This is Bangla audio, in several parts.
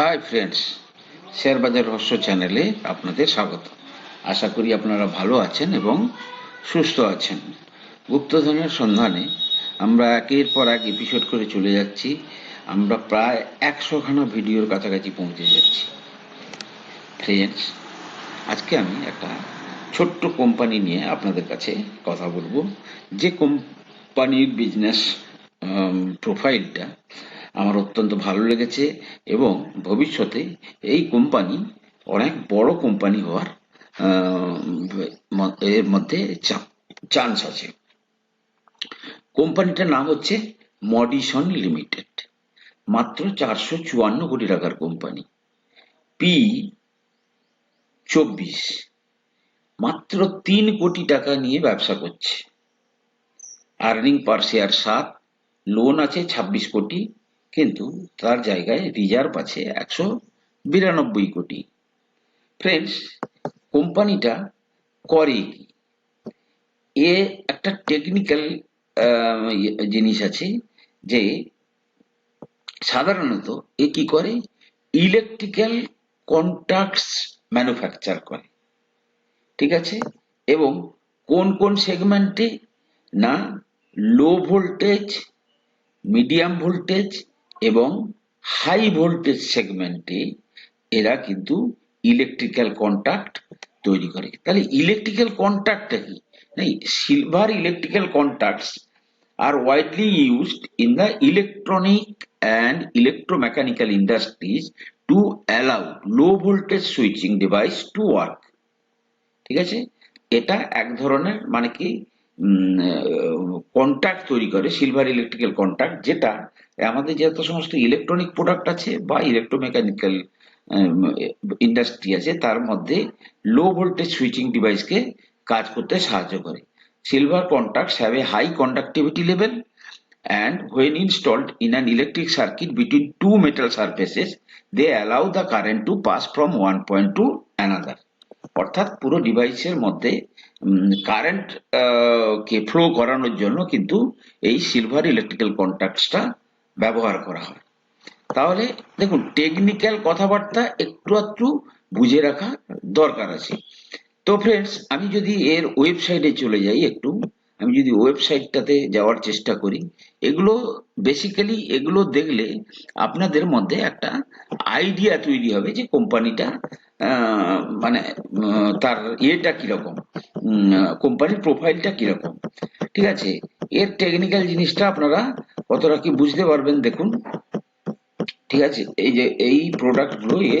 হাই ফ্রেন্ডস শেয়ার বাজার রহস্য চ্যানেলে আপনাদের স্বাগত। আশা করি আপনারা ভালো আছেন এবং সুস্থ আছেন। গুপ্তধনের সন্ধানে আমরা একের পর এক এপিসোড করে চলে যাচ্ছি। আমরা প্রায় একশোখানা ভিডিওর কাছাকাছি পৌঁছে যাচ্ছি। ফ্রেন্ডস আজকে আমি একটা ছোট্ট কোম্পানি নিয়ে আপনাদের কাছে কথা বলব। যে কোম্পানির বিজনেস প্রোফাইলটা আমার অত্যন্ত ভালো লেগেছে এবং ভবিষ্যতে এই কোম্পানি অনেক বড় কোম্পানি হওয়ার এর মধ্যে চান্স আছে। কোম্পানিটার নাম হচ্ছে মডিসন লিমিটেড। মাত্র চারশো চুয়ান্ন কোটি টাকার কোম্পানি। পি চব্বিশ। মাত্র তিন কোটি টাকা নিয়ে ব্যবসা করছে। আর্নিং পার শেয়ার সাত লোন আছে ছাব্বিশ কোটি। কিন্তু তার জায়গায় রিজার্ভ আছে একশো বিরানব্বই কোটি। ফ্রেন্ডস কোম্পানিটা করে কি? এ একটা টেকনিক্যাল জিনিস আছে যে সাধারণত এ কি করে? ইলেকট্রিক্যাল কন্ট্রাক্টস ম্যানুফ্যাকচার করে। ঠিক আছে? এবং কোন কোন সেগমেন্টে না লো ভোল্টেজ মিডিয়াম ভোল্টেজ এবং হাই ভোল্টেজ সেগমেন্টে এরা কিন্তু ইলেকট্রিক্যাল কন্ট্যাক্ট তৈরি করে। তাহলে ইলেকট্রিক্যাল কন্ট্যাক্টটা কি? Silver electrical contacts are widely used in the electronic and electromechanical industries to allow low voltage switching device to work ঠিক আছে? এটা এক ধরনের মানে কি কন্ট্যাক্ট তৈরি করে সিলভার ইলেকট্রিক্যাল কন্ট্যাক্ট যেটা আমাদের যত সমস্ত ইলেকট্রনিক প্রোডাক্ট আছে বা ইলেকট্রোমেকানিক্যাল ইন্ডাস্ট্রি আছে তার মধ্যে লো ভোল্টেজ সুইচিং ডিভাইসকে কাজ করতে সাহায্য করে silver contacts have a high conductivity level and when installed in an electric circuit between two metal surfaces they allow the current to pass from one point to another অর্থাৎ পুরো ডিভাইসের মধ্যে কারেন্ট কে ফ্লো করানোর জন্য কিন্তু এই সিলভার ইলেকট্রিক্যাল কন্ট্যাক্টসটা ব্যবহার করা হয়। তাহলে দেখুন টেকনিক্যাল কথাবার্তা একটু একটু বুঝে রাখা দরকার আছে। তো ফ্রেন্ডস আমি যদি এর ওয়েবসাইটে চলে যাই একটু, আমি যদি ওয়েবসাইটটাতে যাওয়ার চেষ্টা করি, এগুলো বেসিক্যালি এগুলো দেখলে আপনাদের মধ্যে একটা আইডিয়া তৈরি হবে যে কোম্পানিটা মানে তার ইয়েটা কীরকম কোম্পানির প্রোফাইলটা কীরকম। ঠিক আছে? এর টেকনিক্যাল জিনিসটা আপনারা কতটা কি বুঝতে পারবেন দেখুন। ঠিক আছে, এই যে এই প্রোডাক্টগুলো এ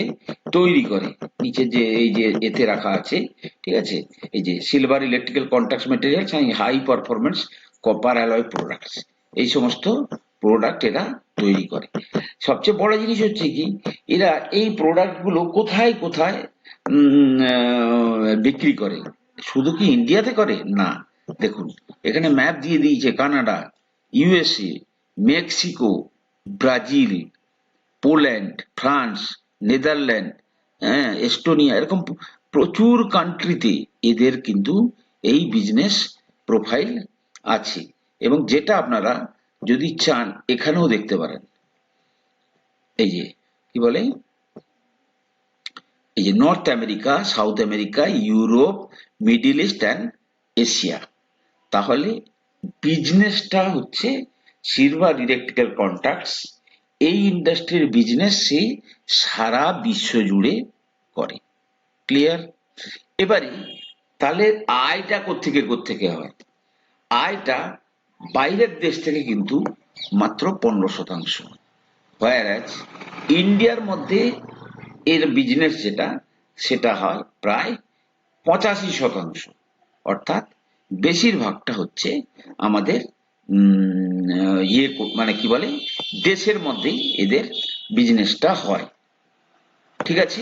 তৈরি করে। নিচে যে এই যে এতে রাখা আছে, ঠিক আছে, এই যে silver electrical contact materials high performance copper alloy products এই সমস্ত প্রোডাক্ট এরা তৈরি করে। সবচেয়ে বড় জিনিস হচ্ছে কি, এরা এই প্রোডাক্টগুলো কোথায় কোথায় বিক্রি করে? শুধু কি ইন্ডিয়াতে করে? না, দেখুন, এখানে ম্যাপ দিয়ে দিয়েছে Canada USA Mexico, Brazil, Poland, France, Netherland হ্যাঁ এস্টোনিয়া, এরকম প্রচুর কান্ট্রিতে এদের কিন্তু এই বিজনেস প্রোফাইল আছে। এবং যেটা আপনারা যদি চান, এখানেও দেখতে পারেন। এই যে, কি বলে? এই যে North America South America Europe Middle East and Asia তাহলে বিজনেসটা হচ্ছে সিলভার ইলেকট্রিক্যাল কন্ট্রাক্টস এই ইন্ডাস্ট্রির বিজনেস সে সারা বিশ্ব জুড়ে করে। ক্লিয়ার এবারে, তাহলে আয়টা কোত্থেকে কোত্থেকে হয়? আয়টা বাইরের দেশ থেকে কিন্তু মাত্র পনেরো শতাংশ। ইন্ডিয়ার মধ্যে এর বিজনেস যেটা, সেটা হয় প্রায় পঁচাশি শতাংশ। অর্থাৎ বেশিরভাগটা হচ্ছে আমাদের ইয়ে মানে কি বলে? দেশের মধ্যেই এদের বিজনেসটা হয়। ঠিক আছে?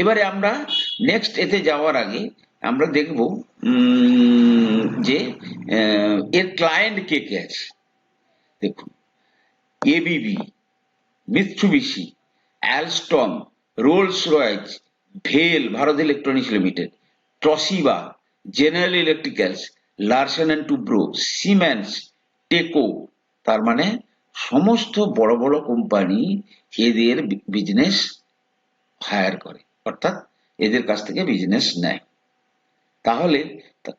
এবারে আমরা নেক্সট এতে যাওয়ার আগে আমরা দেখব যে এর ক্লায়েন্ট কে কে আছে। দেখুন ABB Mitsubishi Alstom Rolls Royce well Bharat electronics limited Toshiba general electricals Larsen and Toubro Siemens টেকো, তার মানে সমস্ত বড় বড় কোম্পানি এদের বিজনেস হায়ার করে, অর্থাৎ এদের কাছ থেকে বিজনেস নেয়। তাহলে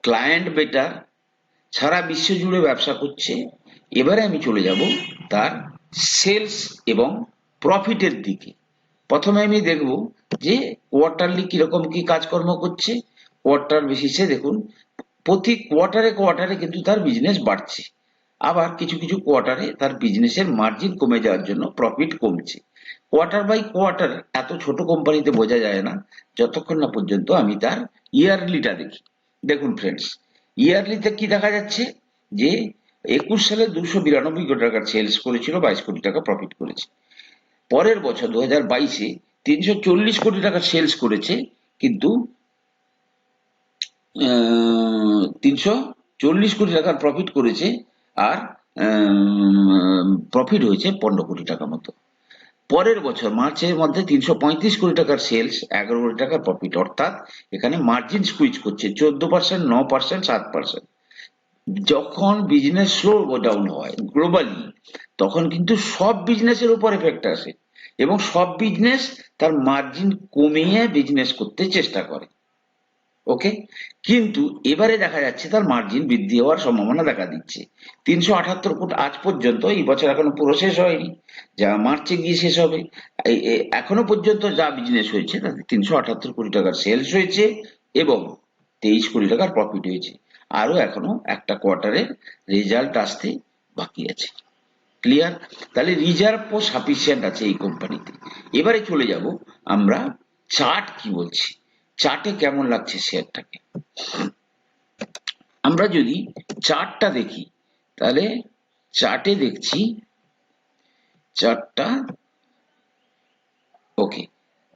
ক্লায়েন্ট বেটার সারা বিশ্ব জুড়ে ব্যবসা করছে, এবারে আমি চলে যাব তার সেলস এবং প্রফিটের দিকে। প্রথমে আমি দেখব যে কোয়ার্টারলি কীরকম কি কাজকর্ম করছে কোয়ার্টার বেসিসে দেখুন, প্রতি কোয়ার্টারে কোয়ার্টারে কিন্তু তার বিজনেস বাড়ছে। আবার কিছু কিছু কোয়ার্টারে তার বিজনেসের মার্জিন কমে যাওয়ার জন্য প্রফিট কমছে। কোয়ার্টার বাই কোয়ার্টার এত ছোট কোম্পানিতে বোঝা যায় না, যতক্ষণ না পর্যন্ত আমি তার ইয়ারলিটা দেখি। দেখুন ফ্রেন্ডস ইয়ারলিতে কি দেখা যাচ্ছে? যে একুশ সালে দুশো বিরানব্বই কোটি টাকার সেলস করেছিল, বাইশ কোটি টাকা প্রফিট করেছে। পরের বছর দু হাজার বাইশে তিনশো চল্লিশ কোটি টাকার সেলস করেছে, কিন্তু তিনশো চল্লিশ কোটি টাকার প্রফিট করেছে আর প্রফিট হয়েছে পনেরো কোটি টাকা মতো। পরের বছর, মার্চের মধ্যে তিনশো পঁয়ত্রিশ কোটি টাকার সেলস এগারো কোটি টাকার প্রফিট অর্থাৎ এখানে মার্জিন স্কুইচ করছে, চোদ্দ পার্সেন্ট ন পার্সেন্ট সাত পার্সেন্ট যখন বিজনেস স্লো ডাউন হয় গ্লোবালি তখন কিন্তু সব বিজনেসের উপর এফেক্ট আসে এবং সব বিজনেস তার মার্জিন কমিয়ে বিজনেস করতে চেষ্টা করে। ওকে? কিন্তু এবারে দেখা যাচ্ছে তার মার্জিন বৃদ্ধি হওয়ার সম্ভাবনা দেখা দিচ্ছে। তিনশো আঠাত্তর কোটি আজ পর্যন্ত, এই বছর এখনও পুরো শেষ হয়নি। যা মার্চে গিয়ে শেষ হবে। এখনও পর্যন্ত যা বিজনেস হয়েছে, তাতে তিনশো আঠাত্তর কোটি টাকার সেলস হয়েছে এবং তেইশ কোটি টাকার প্রফিট হয়েছে। আরও এখনও একটা কোয়ার্টারের রেজাল্ট আসতে বাকি আছে। ক্লিয়ার তাহলে রিজার্ভ ও সাফিসিয়েন্ট আছে এই কোম্পানিতে এবারে চলে যাব আমরা চার্ট কি বলছি। চার্টে কেমন লাগছে শেয়ারটাকে? আমরা যদি চার্টটা দেখি, তাহলে চার্টে দেখছি, চার্টটা ওকে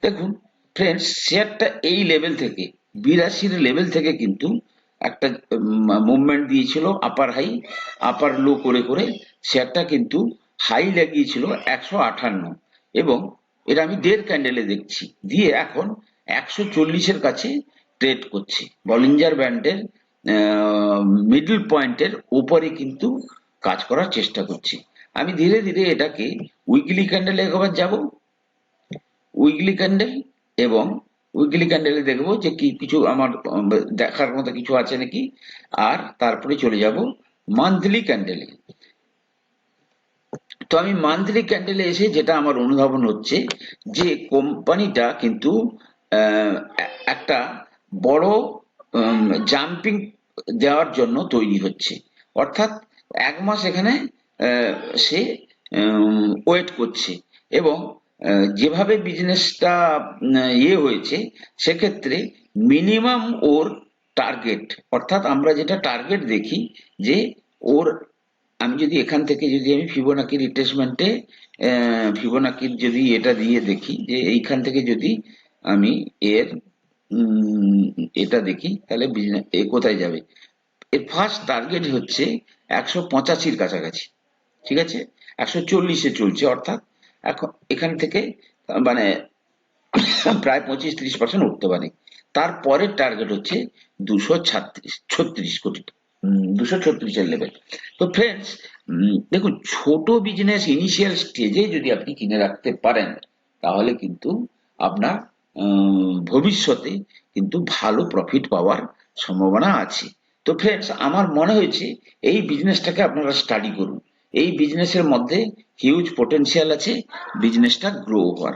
দেখুন ফ্রেন্ডস শেয়ারটা এই লেভেল থেকে, বিরাশির লেভেল থেকে কিন্তু একটা মুভমেন্ট দিয়েছিল আপার হাই আপার লো করে করে, শেয়ারটা কিন্তু হাই লাগিয়েছিল একশো আঠান্ন, এবং এটা আমি দেড় ক্যান্ডেলে দেখছি, দিয়ে এখন একশো চল্লিশের কাছে ট্রেড করছে। বলিঞ্জার ব্যান্ডের মিডল পয়েন্টের উপরে কিন্তু কাজ করার চেষ্টা করছে। আমি ধীরে ধীরে এটাকে উইকলি ক্যান্ডেলে একবার যাব। উইকলি ক্যান্ডেল এবং উইকলি ক্যান্ডেলে দেখব যে কি কিছু আমার দেখার মতো কিছু আছে নাকি। আর তারপরে চলে যাব মান্থলি ক্যান্ডেলে তো আমি মান্থলি ক্যান্ডেলে এসে যেটা আমার অনুধাবন হচ্ছে যে কোম্পানিটা কিন্তু একটা বড় জাম্পিং দেওয়ার জন্য তৈরি হচ্ছে। অর্থাৎ এক মাস এখানে সে ওয়েট করছে। এবং যেভাবে বিজনেসটা ইয়ে হয়েছে, সেক্ষেত্রে মিনিমাম ওর টার্গেট অর্থাৎ আমরা যেটা টার্গেট দেখি, যে ওর, আমি যদি এখান থেকে যদি আমি ফিবোনাকি রিট্রেসমেন্টে ফিবোনাকির যদি এটা দিয়ে দেখি, যে এইখান থেকে যদি আমি এর এটা দেখি, তাহলে এ কোথায় যাবে? এর ফার্স্ট টার্গেট হচ্ছে একশো পঁচাশির কাছাকাছি, ঠিক আছে? একশো চল্লিশে চলছে, অর্থাৎ এখন এখান থেকে মানে প্রায় পঁচিশ ত্রিশ পার্সেন্ট উঠতে পারে। তারপরের টার্গেট হচ্ছে দুশো ছাত্রিশ, ছত্রিশ কোটি দুশো ছত্রিশের লেভেল তো ফ্রেন্ডস দেখুন, ছোট বিজনেস ইনিশিয়াল স্টেজে যদি আপনি কিনে রাখতে পারেন, তাহলে কিন্তু আপনার ভবিষ্যতে কিন্তু ভালো প্রফিট পাওয়ার সম্ভাবনা আছে। তো ফ্রেন্ডস আমার মনে হয়েছে এই বিজনেসটাকে আপনারা স্টাডি করুন। এই বিজনেসের মধ্যে হিউজ পোটেনশিয়াল আছে বিজনেসটা গ্রো হওয়ার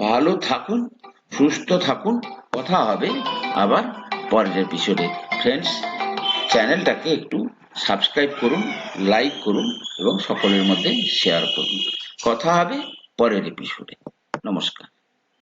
ভালো থাকুন, সুস্থ থাকুন, কথা হবে আবার পরের এপিসোডে ফ্রেন্ডস চ্যানেলটাকে একটু সাবস্ক্রাইব করুন লাইক করুন এবং সকলের মধ্যে শেয়ার করুন। কথা হবে পরের এপিসোডে নমস্কার।